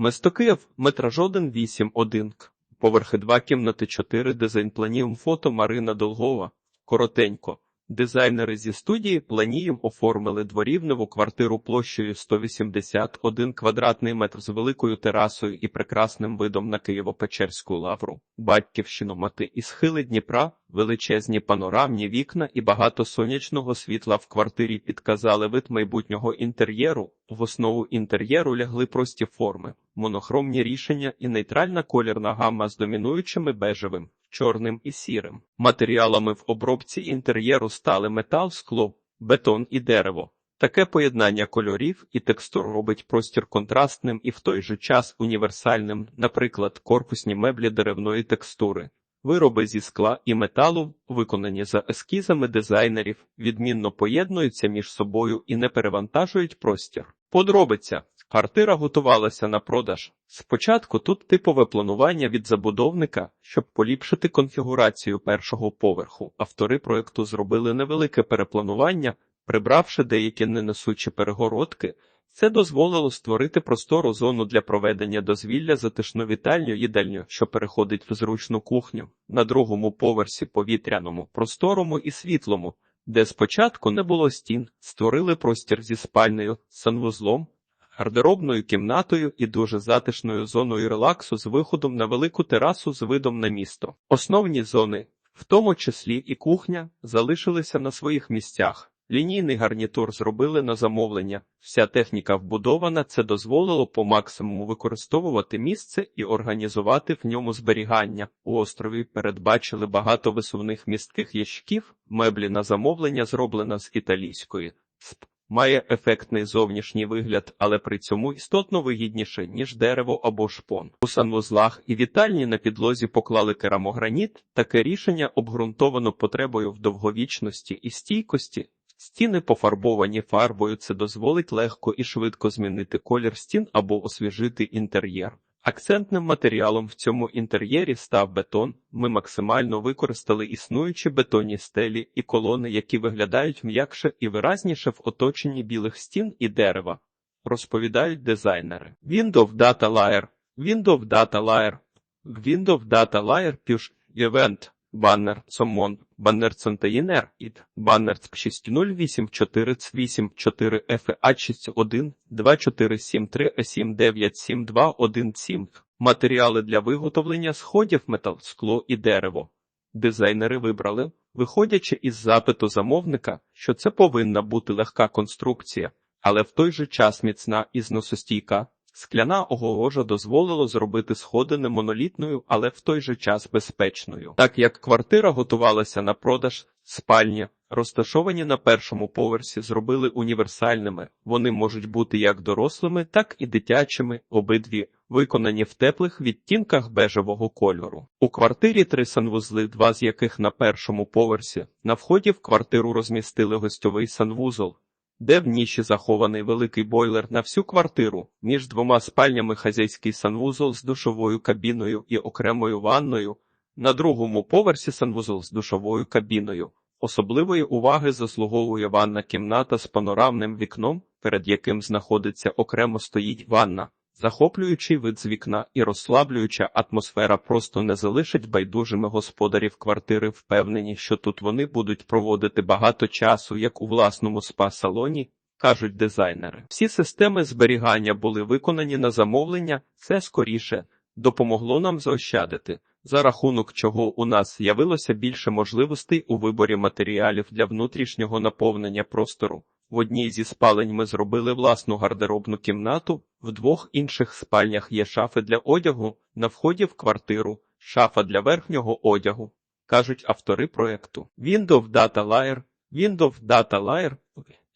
Место Київ, метраж 1, 8, 1, К. Поверхи 2, кімнати 4, дизайн планів, фото Марина Долгова. Коротенько. Дизайнери зі студії Планієм оформили дворівневу квартиру площею 181 квадратний метр з великою терасою і прекрасним видом на Києво-Печерську лавру, батьківщину мати і схили Дніпра, величезні панорамні вікна і багато сонячного світла в квартирі підказали вид майбутнього інтер'єру. В основу інтер'єру лягли прості форми, монохромні рішення і нейтральна колірна гамма з домінуючими бежевим, чорним і сірим. Матеріалами в обробці інтер'єру стали метал, скло, бетон і дерево. Таке поєднання кольорів і текстур робить простір контрастним і в той же час універсальним, наприклад, корпусні меблі деревної текстури. Вироби зі скла і металу, виконані за ескізами дизайнерів, відмінно поєднуються між собою і не перевантажують простір. Подробиця. Квартира готувалася на продаж. Спочатку тут типове планування від забудовника, щоб поліпшити конфігурацію першого поверху. Автори проекту зробили невелике перепланування, прибравши деякі ненесучі перегородки. Це дозволило створити простору зону для проведення дозвілля затишну вітальню їдальню, що переходить в зручну кухню, на другому поверсі повітряному, просторому і світлому, де спочатку не було стін, створили простір зі спальнею, санвузлом, гардеробною кімнатою і дуже затишною зоною релаксу з виходом на велику терасу з видом на місто. Основні зони, в тому числі і кухня, залишилися на своїх місцях. Лінійний гарнітур зробили на замовлення. Вся техніка вбудована, це дозволило по максимуму використовувати місце і організувати в ньому зберігання. У острові передбачили багато висувних містких ящиків, меблі на замовлення зроблена з італійської. Має ефектний зовнішній вигляд, але при цьому істотно вигідніше, ніж дерево або шпон. У санвузлах і вітальні на підлозі поклали керамограніт. Таке рішення обґрунтовано потребою в довговічності і стійкості. Стіни пофарбовані фарбою, це дозволить легко і швидко змінити колір стін або освіжити інтер'єр. Акцентним матеріалом в цьому інтер'єрі став бетон. Ми максимально використали існуючі бетонні стелі і колони, які виглядають м'якше і виразніше в оточенні білих стін і дерева. Розповідають дизайнери. Windows Data Layer Windows Data Layer Windows Data Layer Push Event Баннер Сомон, баннер Центаїнер, ід, баннер 6084 FA 61 2473 797217 Матеріали для виготовлення сходів метал, скло і дерево. Дизайнери вибрали, виходячи із запиту замовника, що це повинна бути легка конструкція, але в той же час міцна і зносостійка. Скляна огорожа дозволило зробити сходи не монолітною, але в той же час безпечною. Так як квартира готувалася на продаж, спальні, розташовані на першому поверсі, зробили універсальними. Вони можуть бути як дорослими, так і дитячими, обидві виконані в теплих відтінках бежевого кольору. У квартирі три санвузли, два з яких на першому поверсі. На вході в квартиру розмістили гостьовий санвузол де в ніші захований великий бойлер на всю квартиру, між двома спальнями хазяйський санвузол з душовою кабіною і окремою ванною, на другому поверсі санвузол з душовою кабіною. Особливої уваги заслуговує ванна кімната з панорамним вікном, перед яким знаходиться окремо стоїть ванна. Захоплюючий вид з вікна і розслаблююча атмосфера просто не залишить байдужими господарів квартири, впевнені, що тут вони будуть проводити багато часу, як у власному спа-салоні, кажуть дизайнери. Всі системи зберігання були виконані на замовлення, це скоріше допомогло нам заощадити, за рахунок чого у нас з'явилося більше можливостей у виборі матеріалів для внутрішнього наповнення простору. В одній зі спалень ми зробили власну гардеробну кімнату, в двох інших спальнях є шафи для одягу, на вході в квартиру, шафа для верхнього одягу, кажуть автори проекту. Windows Data Layer, Windows Data Layer,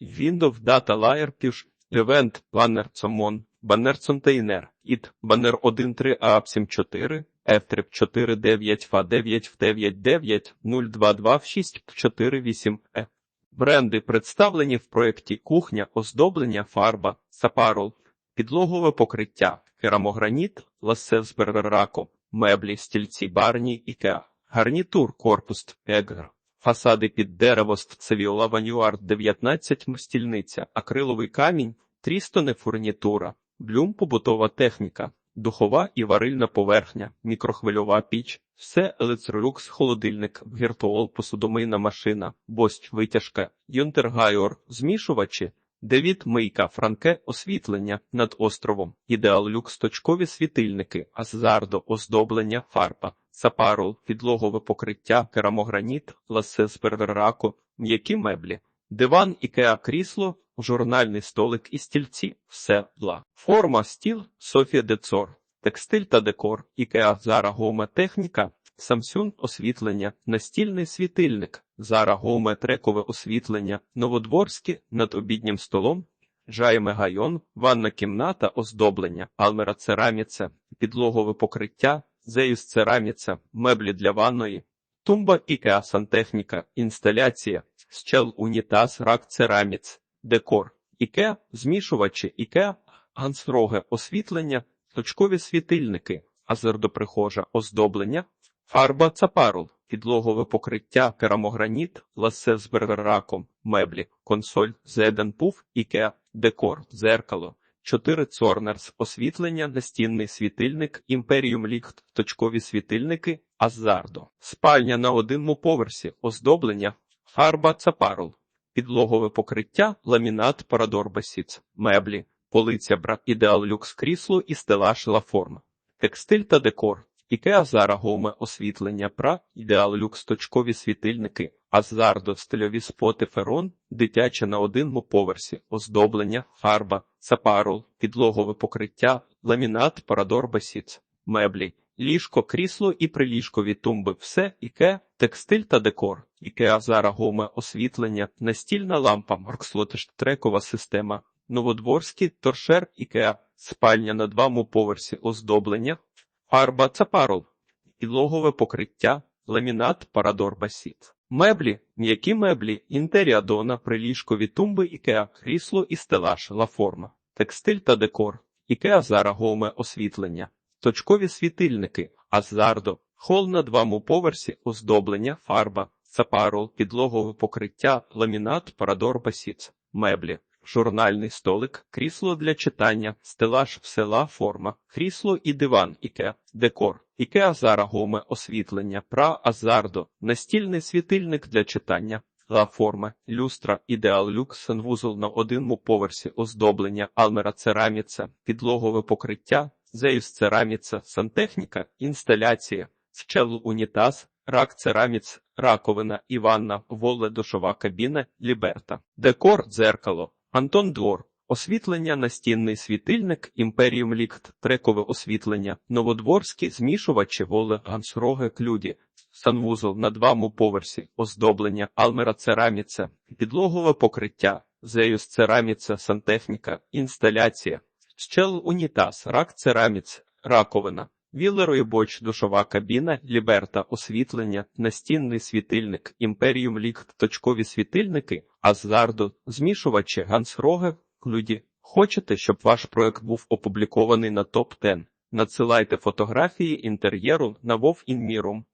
Windows Data Layer Push, Event, Banner Common, Banner Container, IT, Banner 1.3 AAP74, F3 49 FA 9 99 022 6 48 E. Бренди представлені в проєкті кухня, оздоблення, фарба, сапарол, підлогове покриття, керамограніт, ласевсберрако, меблі, стільці, барні, ікеа, гарнітур, корпус, егр, фасади під дерево, цевіола ванюард 19 стільниця, акриловий камінь, трістоне фурнітура, Блюм побутова техніка, духова і варильна поверхня, мікрохвильова піч, все Електролюкс холодильник, віртуол посудомийна машина, бость витяжка, Юнтергайор, змішувачі, Девід Мийка, Франке, освітлення над островом, Ідеал Люкс точкові світильники, Азардо, оздоблення, фарба, Сапарул, підлогове покриття, керамограніт, ласе з первераку, м'які меблі, диван, ікеа крісло, журнальний столик і стільці, все бла. Форма, стіл, Софія Децор, текстиль та декор, ікеа Зара Гоме техніка, Samsung освітлення, настільний світильник, Зара Гоме трекове освітлення, Новодворське над обіднім столом, Жайме Гайон, ванна кімната, оздоблення, Алмера Цераміце, підлогове покриття, Зеюс Цераміце, меблі для ванної, Тумба Ікеа Сантехніка, інсталяція, Щел Унітаз, Рак Цераміц, Декор, Ікеа, змішувачі, Ікеа, Гансроге, освітлення, точкові світильники, азердоприхожа, оздоблення, фарба Цапарул, підлогове покриття, керамограніт, ласе з берраком, меблі, консоль, зеден пуф, Ікеа, декор, дзеркало, 4 Цорнерс, освітлення, настінний світильник, Імперіум Ліхт, точкові світильники, Азардо, спальня на одному поверсі, оздоблення, фарба Цапарул, підлогове покриття, ламінат Парадор Басіц, меблі, полиця Бра, Ідеал Люкс крісло і стелаж Лаформа, текстиль та декор, Ікеа Зара Гоме освітлення Пра, Ідеал Люкс точкові світильники, Азардо стильові споти Ферон, дитяче на одному поверсі, оздоблення, фарба, Сапарул, підлогове покриття, ламінат Парадор Басіц, меблі, ліжко, крісло і приліжкові тумби, все, іке, текстиль та декор, Ікеа Зара Гоме освітлення, настільна лампа, Маркслотиш трекова система, Новодворський, торшер, Ікеа, спальня на двому поверсі, оздоблення, фарба Цапарул, підлогове покриття, ламінат Парадор Басіт. Меблі, м'які меблі, інтеріадона, приліжкові тумби, Ікеа, крісло і стелаж, лаформа, текстиль та декор, Ікеа Зара Гоме освітлення, точкові світильники, Азардо, хол на двому поверсі, оздоблення, фарба, Сапарол, підлогове покриття, ламінат, Парадор Басіц, меблі, журнальний столик, крісло для читання, стелаж села форма, крісло і диван, Ікеа, декор, Ікеа Зара Гоме освітлення, пра Азардо, настільний світильник для читання, ла форма, люстра, ідеал люкс, санвузол на одному поверсі, оздоблення, алмера цераміца, підлогове покриття, зеюс цераміца, сантехніка, інсталяція, щел унітаз, рак цераміц, раковина, Іванна, воле душова кабіна, ліберта, декор, дзеркало, Антон Двор, освітлення, настінний світильник, Імперіум Лікт, трекове освітлення, Новодворські, змішувачі, воле, гансроге, клюді, санвузол на двому поверсі, оздоблення, Алмера цераміца, підлогове покриття, Зеюс цераміца, сантехніка, інсталяція, щел унітаз, рак цераміц, раковина. Віллерої боч, душова кабіна, ліберта, освітлення, настінний світильник, імперіум лікт, точкові світильники, азардо, змішувачі, гансроге, клюді. Хочете, щоб ваш проект був опублікований на топ 10 Надсилайте фотографії інтер'єру на Вов Інмірум.